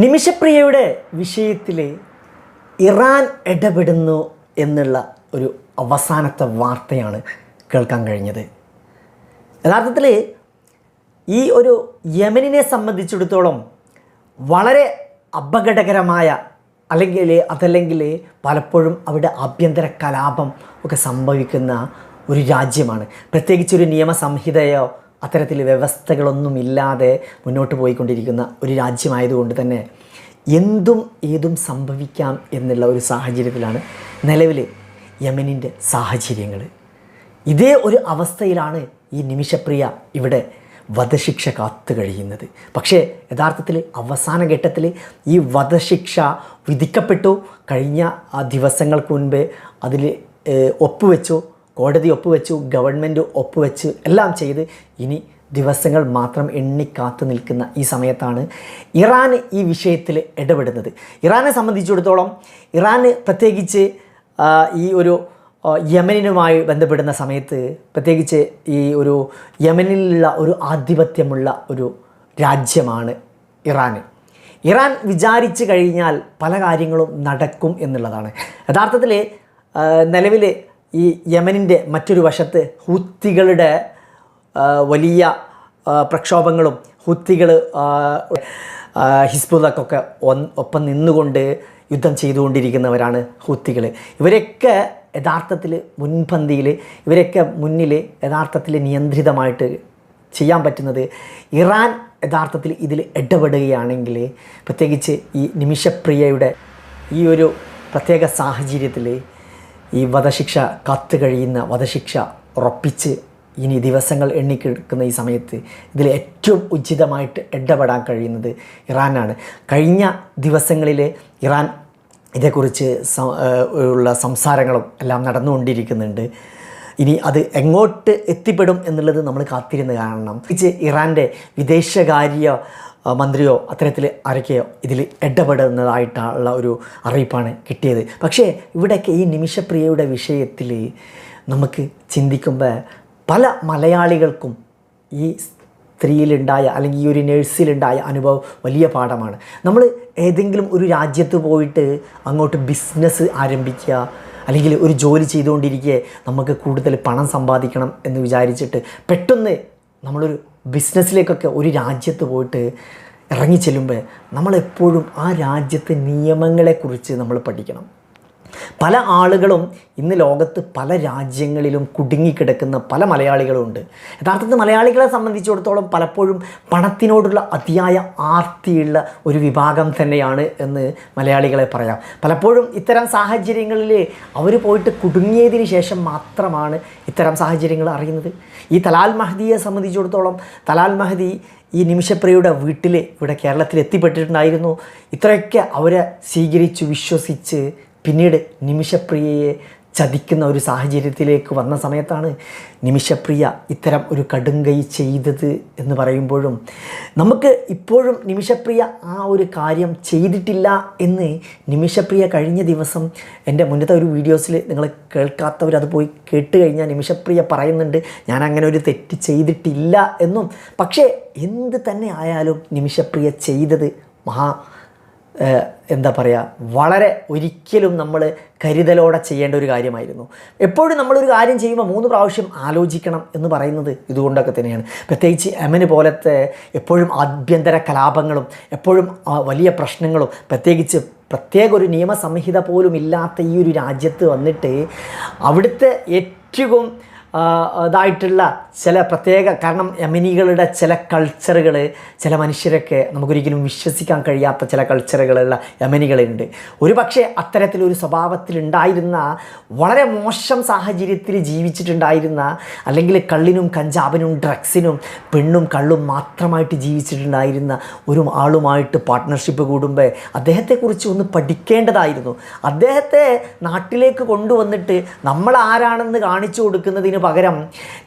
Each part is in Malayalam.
നിമിഷപ്രിയയുടെ വിഷയത്തിൽ ഇറാൻ ഇടപെടുന്നു എന്നുള്ള ഒരു അവസാനത്തെ വാർത്തയാണ് കേൾക്കാൻ കഴിഞ്ഞത്. യഥാർത്ഥത്തിൽ ഈ ഒരു യമനിനെ സംബന്ധിച്ചിടത്തോളം വളരെ അപകടകരമായ അല്ലെങ്കിൽ അതല്ലെങ്കിൽ പലപ്പോഴും അവിടെ ആഭ്യന്തര കലാപം ഒക്കെ സംഭവിക്കുന്ന ഒരു രാജ്യമാണ്. പ്രത്യേകിച്ച് ഒരു നിയമസംഹിതയോ അത്തരത്തിൽ വ്യവസ്ഥകളൊന്നുമില്ലാതെ മുന്നോട്ട് പോയിക്കൊണ്ടിരിക്കുന്ന ഒരു രാജ്യമായതുകൊണ്ട് തന്നെ എന്തും ഏതും സംഭവിക്കാം എന്നുള്ള ഒരു സാഹചര്യത്തിലാണ് നിലവിൽ യമനിന്റെ സാഹചര്യങ്ങൾ ഇതേ ഒരു അവസ്ഥയിലാണ് ഈ നിമിഷപ്രിയ ഇവിടെ വധശിക്ഷ കാത്തു കഴിയുന്നത്. പക്ഷേ യഥാർത്ഥത്തിൽ അവസാന ഘട്ടത്തിൽ ഈ വധശിക്ഷ വിധിക്കപ്പെട്ടു. കഴിഞ്ഞ ആ ദിവസങ്ങൾക്ക് മുൻപ് അതിൽ ഒപ്പുവെച്ചു. കോടതി ഒപ്പുവെച്ചു ഗവൺമെന്റ് ഒപ്പുവെച്ച് എല്ലാം ചെയ്ത് ഇനി ദിവസങ്ങൾ മാത്രം എണ്ണി കാത്തു നിൽക്കുന്ന ഈ സമയത്താണ് ഇറാൻ ഈ വിഷയത്തിൽ ഇടപെടുന്നത്. ഇറാനെ സംബന്ധിച്ചിടത്തോളം ഇറാന് പ്രത്യേകിച്ച് ഈ ഒരു യമനുമായി ബന്ധപ്പെടുന്ന സമയത്ത് പ്രത്യേകിച്ച് ഈ ഒരു യമനിലുള്ള ഒരു ആധിപത്യമുള്ള ഒരു രാജ്യമാണ് ഇറാൻ. ഇറാൻ വിചാരിച്ചു കഴിഞ്ഞാൽ പല കാര്യങ്ങളും നടക്കും എന്നുള്ളതാണ്. യഥാർത്ഥത്തിൽ നിലവിൽ ഈ യമനിന്റെ മറ്റൊരു വശത്ത് ഹൂത്തികളുടെ വലിയ പ്രക്ഷോഭങ്ങളും ഹുത്തികൾ ഹിസ്ബുദക്കൊക്കെ ഒപ്പം നിന്നുകൊണ്ട് യുദ്ധം ചെയ്തുകൊണ്ടിരിക്കുന്നവരാണ് ഹുത്തികൾ ഇവരൊക്കെ യഥാർത്ഥത്തിൽ മുൻപന്തിയിൽ ഇവരൊക്കെ മുന്നിൽ യഥാർത്ഥത്തിൽ നിയന്ത്രിതമായിട്ട് ചെയ്യാൻ പറ്റുന്നത് ഇറാൻ യഥാർത്ഥത്തിൽ ഇതിൽ ഇടപെടുകയാണെങ്കിൽ പ്രത്യേകിച്ച് ഈ നിമിഷപ്രിയയുടെ ഈ ഒരു പ്രത്യേക സാഹചര്യത്തിൽ ഈ വധശിക്ഷ കത്ത് കഴിയുന്ന വധശിക്ഷ ഉറപ്പിച്ച് ഇനി ദിവസങ്ങൾ എണ്ണിക്കെടുക്കുന്ന ഈ സമയത്ത് ഇതിൽ ഏറ്റവും ഉചിതമായിട്ട് ഇടപെടാൻ കഴിയുന്നത് ഇറാനാണ്. കഴിഞ്ഞ ദിവസങ്ങളിൽ ഇറാൻ ഇതേക്കുറിച്ച് ഉള്ള സംസാരങ്ങളും എല്ലാം നടന്നുകൊണ്ടിരിക്കുന്നുണ്ട്. ഇനി അത് എങ്ങോട്ട് എത്തിപ്പെടും എന്നുള്ളത് നമ്മൾ കാത്തിരുന്ന് കാണണം. ഇച്ച് ഇറാന്റെ വിദേശകാര്യ മന്ത്രിയോ അത്തരത്തിൽ ആരൊക്കെയോ ഇതിൽ ഇടപെടുന്നതായിട്ടുള്ള ഒരു അറിയിപ്പാണ് കിട്ടിയത്. പക്ഷേ ഇവിടെയൊക്കെ ഈ നിമിഷപ്രിയയുടെ വിഷയത്തിൽ നമുക്ക് ചിന്തിക്കുമ്പോൾ പല മലയാളികൾക്കും ഈ സ്ത്രീയിലുണ്ടായ അല്ലെങ്കിൽ ഈ ഒരു നേഴ്സിലുണ്ടായ അനുഭവം വലിയ പാഠമാണ്. നമ്മൾ ഏതെങ്കിലും ഒരു രാജ്യത്ത് പോയിട്ട് അങ്ങോട്ട് ബിസിനസ് ആരംഭിക്കുക അല്ലെങ്കിൽ ഒരു ജോലി ചെയ്തുകൊണ്ടിരിക്കെ നമുക്ക് കൂടുതൽ പണം സമ്പാദിക്കണം എന്ന് വിചാരിച്ചിട്ട് പെട്ടെന്ന് നമ്മളൊരു ബിസിനസ്സിലേക്കൊക്കെ ഒരു രാജ്യത്ത് പോയിട്ട് ഇറങ്ങി ചെല്ലുമ്പോൾ നമ്മളെപ്പോഴും ആ രാജ്യത്തെ നിയമങ്ങളെക്കുറിച്ച് നമ്മൾ പഠിക്കണം. പല ആളുകളും ഇന്ന് ലോകത്ത് പല രാജ്യങ്ങളിലും കുടുങ്ങിക്കിടക്കുന്ന പല മലയാളികളും ഉണ്ട് യഥാർത്ഥത്തിൽ മലയാളികളെ സംബന്ധിച്ചിടത്തോളം പലപ്പോഴും പണത്തിനോടുള്ള അതിയായ ആർത്തിയുള്ള ഒരു വിഭാഗം തന്നെയാണ് എന്ന് മലയാളികളെ പറയാം. പലപ്പോഴും ഇത്തരം സാഹചര്യങ്ങളിൽ അവർ പോയിട്ട് കുടുങ്ങിയതിന് ശേഷം മാത്രമാണ് ഇത്തരം സാഹചര്യങ്ങൾ അറിയുന്നത്. ഈ തലാൽ മഹദിയെ സംബന്ധിച്ചിടത്തോളം തലാൽ മഹദി ഈ നിമിഷപ്രിയയുടെ വീട്ടിൽ ഇവിടെ കേരളത്തിൽ എത്തിപ്പെട്ടിട്ടുണ്ടായിരുന്നു ഇത്രയൊക്കെ അവരെ സ്വീകരിച്ചു വിശ്വസിച്ച് പിന്നീട് നിമിഷപ്രിയയെ ചതിക്കുന്ന ഒരു സാഹചര്യത്തിലേക്ക് വന്ന സമയത്താണ് നിമിഷപ്രിയ ഇത്തരം ഒരു കടുങ്കൈ ചെയ്തത് എന്ന് പറയുമ്പോഴും നമുക്ക് ഇപ്പോഴും നിമിഷപ്രിയ ആ ഒരു കാര്യം ചെയ്തിട്ടില്ല എന്ന് നിമിഷപ്രിയ കഴിഞ്ഞ ദിവസം എന്റെ മുന്നത്തെ ഒരു വീഡിയോസിൽ നിങ്ങൾ കേൾക്കാത്തവർ അത് പോയി കേട്ട് കഴിഞ്ഞാൽ നിമിഷപ്രിയ പറയുന്നുണ്ട് ഞാൻ അങ്ങനെ ഒരു തെറ്റ് ചെയ്തിട്ടില്ല എന്നും. പക്ഷേ എന്ത് തന്നെ ആയാലും നിമിഷപ്രിയ ചെയ്തത് മഹാ എന്താ പറയുക വളരെ ഒരിക്കലും നമ്മൾ കരുതലോടെ ചെയ്യേണ്ട ഒരു കാര്യമായിരുന്നു. എപ്പോഴും നമ്മളൊരു കാര്യം ചെയ്യുമ്പോൾ മൂന്ന് പ്രാവശ്യം ആലോചിക്കണം എന്ന് പറയുന്നത് ഇതുകൊണ്ടൊക്കെ തന്നെയാണ്. പ്രത്യേകിച്ച് എമന് പോലത്തെ എപ്പോഴും ആഭ്യന്തര കലാപങ്ങളും എപ്പോഴും വലിയ പ്രശ്നങ്ങളും പ്രത്യേകിച്ച് പ്രത്യേക ഒരു നിയമസംഹിത പോലും ഇല്ലാത്ത ഈ ഒരു രാജ്യത്ത് വന്നിട്ട് അവിടുത്തെ ഏറ്റവും ഇതായിട്ടുള്ള ചില പ്രത്യേക കാരണം യമനികളുടെ ചില കൾച്ചറുകൾ ചില മനുഷ്യരൊക്കെ നമുക്കൊരിക്കലും വിശ്വസിക്കാൻ കഴിയാത്ത ചില കൾച്ചറുകളുള്ള യമനികളുണ്ട്. ഒരു പക്ഷേ അത്തരത്തിലൊരു സ്വഭാവത്തിലുണ്ടായിരുന്ന വളരെ മോശം സാഹചര്യത്തിൽ ജീവിച്ചിട്ടുണ്ടായിരുന്ന അല്ലെങ്കിൽ കള്ളിനും കഞ്ചാവിനും ഡ്രഗ്സിനും പെണ്ണും കള്ളും മാത്രമായിട്ട് ജീവിച്ചിട്ടുണ്ടായിരുന്ന ഒരു ആളുമായിട്ട് പാർട്ട്ണർഷിപ്പ് കൂടുമ്പോൾ അദ്ദേഹത്തെക്കുറിച്ച് ഒന്ന് പഠിക്കേണ്ടതായിരുന്നു. അദ്ദേഹത്തെ നാട്ടിലേക്ക് കൊണ്ടുവന്നിട്ട് നമ്മൾ ആരാണെന്ന് കാണിച്ചു കൊടുക്കുന്നതിന് പകരം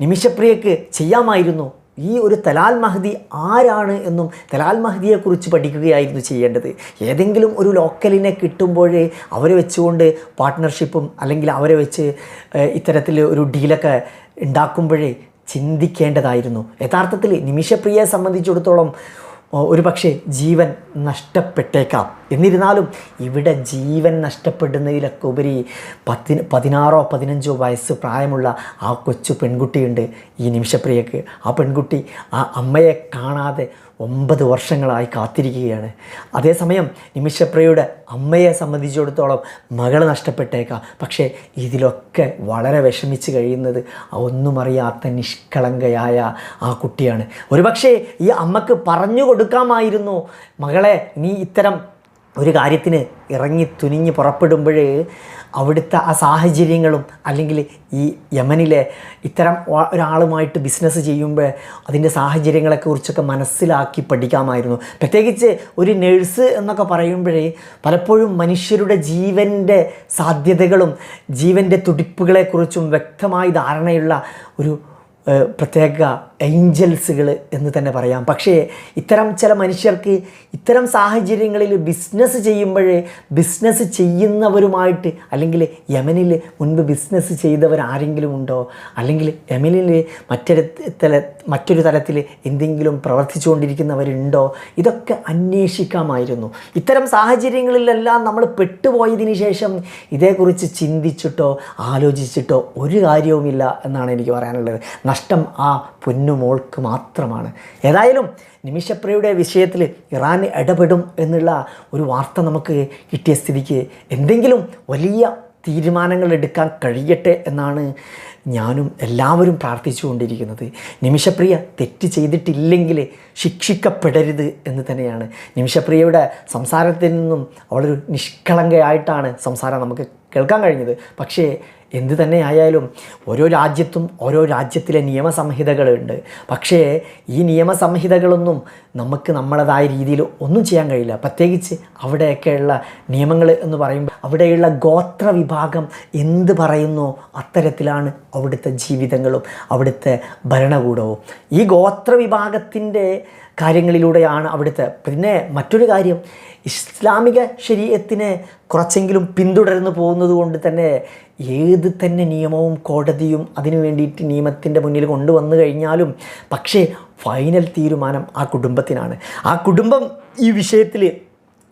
നിമിഷപ്രിയക്ക് ചെയ്യാമായിരുന്നു. ഈ ഒരു തലാൽ മഹദി ആരാണ് എന്നും തലാൽ മഹദിയെക്കുറിച്ച് പഠിക്കുകയായിരുന്നു ചെയ്യേണ്ടത്. ഏതെങ്കിലും ഒരു ലോക്കലിനെ കിട്ടുമ്പോഴേ അവരെ വെച്ചുകൊണ്ട് പാർട്ട്ണർഷിപ്പും അല്ലെങ്കിൽ അവരെ വെച്ച് ഇത്തരത്തിൽ ഒരു ഡീലൊക്കെ ഉണ്ടാക്കുമ്പോഴേ ചിന്തിക്കേണ്ടതായിരുന്നു. യഥാർത്ഥത്തിൽ നിമിഷപ്രിയയെ സംബന്ധിച്ചിടത്തോളം ഒരു പക്ഷേ ജീവൻ നഷ്ടപ്പെട്ടേക്കാം. എന്നിരുന്നാലും ഇവിടെ ജീവൻ നഷ്ടപ്പെടുന്നതിലൊക്കെ ഉപരി പത്തി പതിനാറോ പതിനഞ്ചോ വയസ്സ് പ്രായമുള്ള ആ കൊച്ചു പെൺകുട്ടിയുണ്ട് ഈ നിമിഷപ്രിയക്ക്. ആ പെൺകുട്ടി ആ അമ്മയെ കാണാതെ ഒമ്പത് വർഷങ്ങളായി കാത്തിരിക്കുകയാണ്. അതേസമയം നിമിഷപ്രിയയുടെ അമ്മയെ സംബന്ധിച്ചിടത്തോളം മകൾ നഷ്ടപ്പെട്ടേക്കാം. പക്ഷേ ഇതിലൊക്കെ വളരെ വിഷമിച്ച് കഴിയുന്നത് ഒന്നും അറിയാത്ത നിഷ്കളങ്കയായ ആ കുട്ടിയാണ്. ഒരുപക്ഷേ ഈ അമ്മയ്ക്ക് പറഞ്ഞു കൊടുക്കാമായിരുന്നു. മകളെ നീ ഇത്തരം ഒരു കാര്യത്തിന് ഇറങ്ങി തുനിഞ്ഞ് പുറപ്പെടുമ്പോഴേ അവിടുത്തെ ആ സാഹചര്യങ്ങളും അല്ലെങ്കിൽ ഈ യമനിലെ ഇത്തരം ഒരാളുമായിട്ട് ബിസിനസ് ചെയ്യുമ്പോൾ അതിന്റെ സാഹചര്യങ്ങളെക്കുറിച്ചൊക്കെ മനസ്സിലാക്കി പഠിക്കാമായിരുന്നു. പ്രത്യേകിച്ച് ഒരു നേഴ്സ് എന്നൊക്കെ പറയുമ്പോഴേ പലപ്പോഴും മനുഷ്യരുടെ ജീവന്റെ സാധ്യതകളും ജീവന്റെ തുടിപ്പുകളെക്കുറിച്ചും വ്യക്തമായി ധാരണയുള്ള ഒരു പ്രത്യേക ഏഞ്ചൽസുകൾ എന്ന് തന്നെ പറയാം. പക്ഷേ ഇത്തരം ചില മനുഷ്യർക്ക് ഇത്തരം സാഹചര്യങ്ങളിൽ ബിസിനസ് ചെയ്യുമ്പോഴേ ബിസിനസ് ചെയ്യുന്നവരുമായിട്ട് അല്ലെങ്കിൽ യമനിൽ മുൻപ് ബിസിനസ് ചെയ്തവർ ആരെങ്കിലും ഉണ്ടോ? അല്ലെങ്കിൽ യമനിൽ മറ്റൊരു തല മറ്റൊരു തലത്തിൽ എന്തെങ്കിലും പ്രവർത്തിച്ചുകൊണ്ടിരിക്കുന്നവരുണ്ടോ? ഇതൊക്കെ അന്വേഷിക്കാമായിരുന്നു. ഇത്തരം സാഹചര്യങ്ങളിലെല്ലാം നമ്മൾ പെട്ടുപോയതിന് ശേഷം ഇതേക്കുറിച്ച് ചിന്തിച്ചിട്ടോ ആലോചിച്ചിട്ടോ ഒരു കാര്യവുമില്ല എന്നാണ് എനിക്ക് പറയാനുള്ളത്. നഷ്ടം ആ പൊന്നുമോൾക്ക് മാത്രമാണ്. ഏതായാലും നിമിഷപ്രിയയുടെ വിഷയത്തിൽ ഇറാൻ ഇടപെടും എന്നുള്ള ഒരു വാർത്ത നമുക്ക് കിട്ടിയ സ്ഥിതിക്ക് എന്തെങ്കിലും വലിയ തീരുമാനങ്ങൾ എടുക്കാൻ കഴിയട്ടെ എന്നാണ് ഞാനും എല്ലാവരും പ്രാർത്ഥിച്ചുകൊണ്ടിരിക്കുന്നത്. നിമിഷപ്രിയ തെറ്റ് ചെയ്തിട്ടില്ലെങ്കിൽ ശിക്ഷിക്കപ്പെടരുത് എന്ന് തന്നെയാണ്. നിമിഷപ്രിയയുടെ സംസാരത്തിൽ നിന്നും അവളൊരു നിഷ്കളങ്കയായിട്ടാണ് സംസാരം നമുക്ക് കേൾക്കാൻ കഴിഞ്ഞത്. പക്ഷേ എന്ത് തന്നെ ആയാലും ഓരോ രാജ്യത്തും ഓരോ രാജ്യത്തിലെ നിയമസംഹിതകളുണ്ട് പക്ഷേ ഈ നിയമസംഹിതകളൊന്നും നമുക്ക് നമ്മളതായ രീതിയിൽ ഒന്നും ചെയ്യാൻ കഴിയില്ല. പ്രത്യേകിച്ച് അവിടെയൊക്കെയുള്ള നിയമങ്ങൾ എന്ന് പറയുമ്പോൾ അവിടെയുള്ള ഗോത്ര വിഭാഗം എന്ത് പറയുന്നോ അത്തരത്തിലാണ് അവിടുത്തെ ജീവിതങ്ങളും അവിടുത്തെ ഭരണകൂടവും. ഈ ഗോത്ര വിഭാഗത്തിന്റെ കാര്യങ്ങളിലൂടെയാണ് അവിടുത്തെ. പിന്നെ മറ്റൊരു കാര്യം ഇസ്ലാമിക ശരീരത്തിനെ കുറച്ചെങ്കിലും പിന്തുടർന്നു പോകുന്നത് കൊണ്ട് തന്നെ ഏത് തന്നെ നിയമവും കോടതിയും അതിനു വേണ്ടിയിട്ട് നിയമത്തിന്റെ മുന്നിൽ കൊണ്ടുവന്നു കഴിഞ്ഞാലും പക്ഷേ ഫൈനൽ തീരുമാനം ആ കുടുംബത്തിനാണ്. ആ കുടുംബം ഈ വിഷയത്തിൽ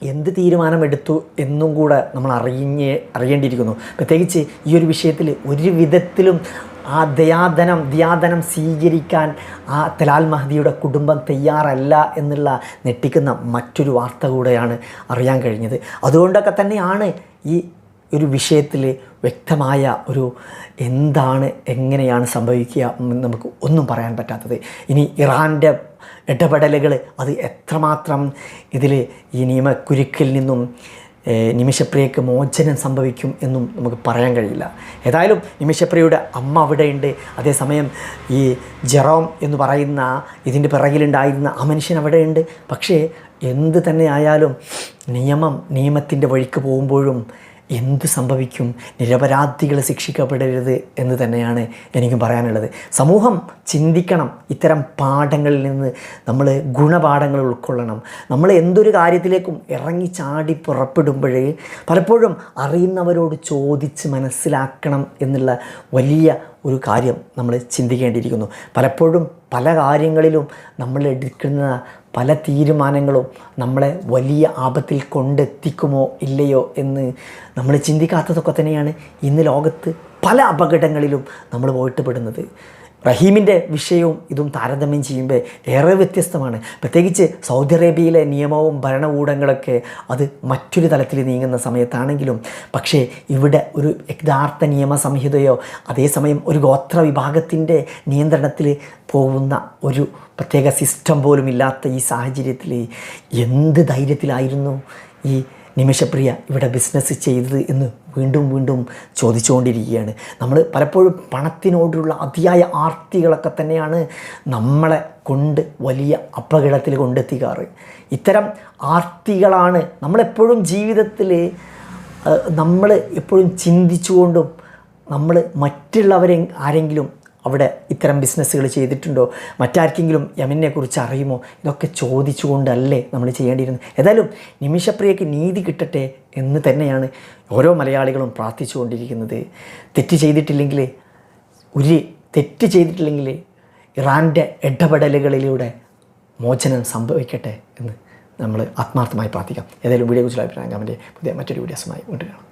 എന്ത് തീരുമാനമെടുത്തു എന്നും കൂടെ നമ്മൾ അറിഞ്ഞ് അറിയേണ്ടിയിരിക്കുന്നു. പ്രത്യേകിച്ച് ഈ ഒരു വിഷയത്തിൽ ഒരു വിധത്തിലും ആ ദയാധനം ദയാധനം സ്വീകരിക്കാൻ ആ തലാൽ മഹദിയുടെ കുടുംബം തയ്യാറല്ല എന്നുള്ള ഞെട്ടിക്കുന്ന മറ്റൊരു വാർത്ത കൂടെയാണ് അറിയാൻ കഴിഞ്ഞത്. അതുകൊണ്ടൊക്കെ തന്നെയാണ് ഈ ഒരു വിഷയത്തിൽ വ്യക്തമായ ഒരു എന്താണ് എങ്ങനെയാണ് സംഭവിക്കുക എന്ന് നമുക്ക് ഒന്നും പറയാൻ പറ്റാത്തത്. ഇനി ഇറാന്റെ ഇടപെടലുകൾ അത് എത്രമാത്രം ഇതിൽ ഈ നിയമക്കുരുക്കിൽ നിന്നും നിമിഷപ്രിയക്ക് മോചനം സംഭവിക്കും എന്നും നമുക്ക് പറയാൻ കഴിയില്ല. ഏതായാലും നിമിഷപ്രിയയുടെ അമ്മ അവിടെയുണ്ട്. അതേസമയം ഈ ജെറോം എന്ന് പറയുന്ന ഇതിന്റെ പിറകിലുണ്ടായിരുന്ന ആ മനുഷ്യൻ അവിടെയുണ്ട്. പക്ഷേ എന്ത് തന്നെ ആയാലും നിയമം നിയമത്തിന്റെ വഴിക്ക് പോകുമ്പോഴും എന്ത് സംഭവിക്കും? നിരപരാധികൾ ശിക്ഷിക്കപ്പെടരുത് എന്ന് തന്നെയാണ് എനിക്കും പറയാനുള്ളത്. സമൂഹം ചിന്തിക്കണം. ഇത്തരം പാഠങ്ങളിൽ നിന്ന് നമ്മൾ ഗുണപാഠങ്ങൾ ഉൾക്കൊള്ളണം. നമ്മൾ എന്തൊരു കാര്യത്തിലേക്കും ഇറങ്ങി ചാടി പുറപ്പെടുമ്പോഴേ പലപ്പോഴും അറിയുന്നവരോട് ചോദിച്ച് മനസ്സിലാക്കണം എന്നുള്ള വലിയ ഒരു കാര്യം നമ്മൾ ചിന്തിക്കേണ്ടിയിരിക്കുന്നു. പലപ്പോഴും പല കാര്യങ്ങളിലും നമ്മൾ എടുക്കുന്ന പല തീരുമാനങ്ങളും നമ്മളെ വലിയ ആപത്തിൽ കൊണ്ടെത്തിക്കുമോ ഇല്ലയോ എന്ന് നമ്മൾ ചിന്തിക്കാത്തതൊക്കെ തന്നെയാണ് ഇന്ന് ലോകത്ത് പല അപകടങ്ങളിലും നമ്മൾ പോയിട്ട് പെടുന്നത് റഹീമിന്റെ വിഷയവും ഇതും താരതമ്യം ചെയ്യുമ്പോൾ ഏറെ വ്യത്യസ്തമാണ്. പ്രത്യേകിച്ച് സൗദി അറേബ്യയിലെ നിയമവും ഭരണകൂടങ്ങളൊക്കെ അത് മറ്റൊരു തലത്തിൽ നീങ്ങുന്ന സമയത്താണെങ്കിലും പക്ഷേ ഇവിടെ ഒരു യഥാർത്ഥ നിയമസംഹിതയോ അതേസമയം ഒരു ഗോത്ര വിഭാഗത്തിന്റെ നിയന്ത്രണത്തിൽ പോകുന്ന ഒരു പ്രത്യേക സിസ്റ്റം പോലും ഇല്ലാത്ത ഈ സാഹചര്യത്തിൽ എന്ത് ധൈര്യത്തിലായിരുന്നു ഈ നിമിഷപ്രിയ ഇവിടെ ബിസിനസ് ചെയ്തത് എന്ന് വീണ്ടും വീണ്ടും ചോദിച്ചുകൊണ്ടിരിക്കുകയാണ്. നമ്മൾ പലപ്പോഴും പണത്തിനോടുള്ള അതിയായ ആർത്തികളൊക്കെ തന്നെയാണ് നമ്മളെ കൊണ്ട് വലിയ അപകടത്തിൽ കൊണ്ടെത്തിക്കാറ്. ഇത്തരം ആർത്തികളാണ് നമ്മളെപ്പോഴും ജീവിതത്തിൽ നമ്മൾ എപ്പോഴും ചിന്തിച്ചുകൊണ്ടും നമ്മൾ മറ്റുള്ളവരെ ആരെങ്കിലും അവിടെ ഇത്തരം ബിസിനസ്സുകൾ ചെയ്തിട്ടുണ്ടോ? മറ്റാർക്കെങ്കിലും യമനെ കുറിച്ച് അറിയുമോ? ഇതൊക്കെ ചോദിച്ചുകൊണ്ടല്ലേ നമ്മൾ ചെയ്യേണ്ടിയിരുന്നത്. ഏതായാലും നിമിഷപ്രിയയ്ക്ക് നീതി കിട്ടട്ടെ എന്ന് തന്നെയാണ് ഓരോ മലയാളികളും പ്രാർത്ഥിച്ചുകൊണ്ടിരിക്കുന്നത്. തെറ്റ് ചെയ്തിട്ടില്ലെങ്കിൽ ഒരു തെറ്റ് ചെയ്തിട്ടില്ലെങ്കിൽ ഇറാന്റെ ഇടപെടലുകളിലൂടെ മോചനം സംഭവിക്കട്ടെ എന്ന് നമ്മൾ ആത്മാർത്ഥമായി പ്രാർത്ഥിക്കാം. ഏതായാലും വീഡിയോ കുറിച്ചുള്ള അഭിപ്രായം കമന്റ് പുതിയ മറ്റൊരു വീഡിയോസുമായി വീണ്ടും